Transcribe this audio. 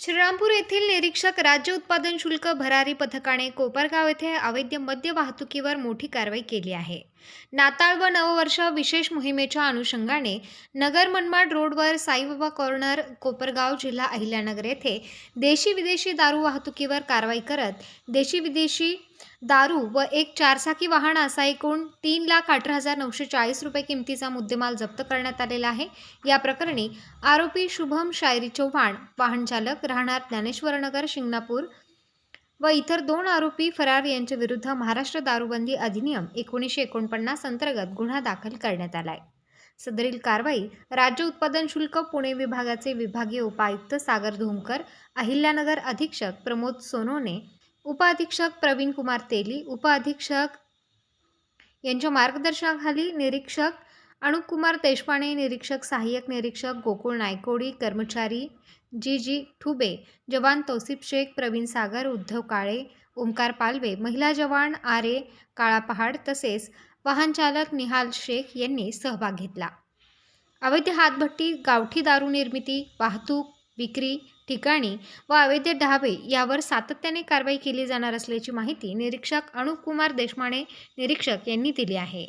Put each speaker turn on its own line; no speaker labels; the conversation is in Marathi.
श्रीरामपूर येथील निरीक्षक राज्य उत्पादन शुल्क भरारी पथकाने कोपरगाव येथे अवैध मद्य वाहतुकीवर मोठी कारवाई केली आहे. नाताळ व नववर्ष विशेष मोहिमेच्या अनुषंगाने नगर मनमाड रोडवर साईबाबा कॉर्नर कोपरगाव जिल्हा अहिल्यानगर येथे देशी विदेशी दारू वाहतुकीवर कारवाई करत देशी विदेशी दारू व एक चारचाकी वाहन असा एकूण तीन लाख अठरा हजार नऊशे चाळीस रुपये किमतीचा मुद्देमाल जप्त करण्यात आलेला आहे. या प्रकरणी आरोपी शुभम शायरी चव्हाण वाहन चालक राहणार ज्ञानेश्वरनगर शिंगणापूर व इतर दोन आरोपी फरार यांच्या विरुद्ध महाराष्ट्र दारूबंदी अधिनियम एकोणीसशे एकोणपन्नास अंतर्गत गुन्हा दाखल करण्यात आलाय. सदरील कारवाई राज्य उत्पादन शुल्क पुणे विभागाचे विभागीय उपायुक्त सागर धुमकर अहिल्यानगर अधीक्षक प्रमोद सोनोने उपअधीक्षक प्रवीण कुमार तेली उपअधीक्षक यांच्या मार्गदर्शनाखाली निरीक्षक अनुप कुमार देशपांडे निरीक्षक सहाय्यक निरीक्षक गोकुळ नायकोडी कर्मचारी जी जी ठुबे जवान तौसिफ शेख प्रवीण सागर उद्धव काळे ओंकार पालवे महिला जवान आरे काळा पहाड तसेच वाहनचालक निहाल शेख यांनी सहभाग घेतला. अवैध हातभट्टी गावठी दारू निर्मिती वाहतूक विक्री ठिकाणी व अवैध ढाबे यावर सातत्याने कारवाई केली जाणार असल्याची माहिती निरीक्षक अनुपकुमार देशमाने निरीक्षक यांनी दिली आहे.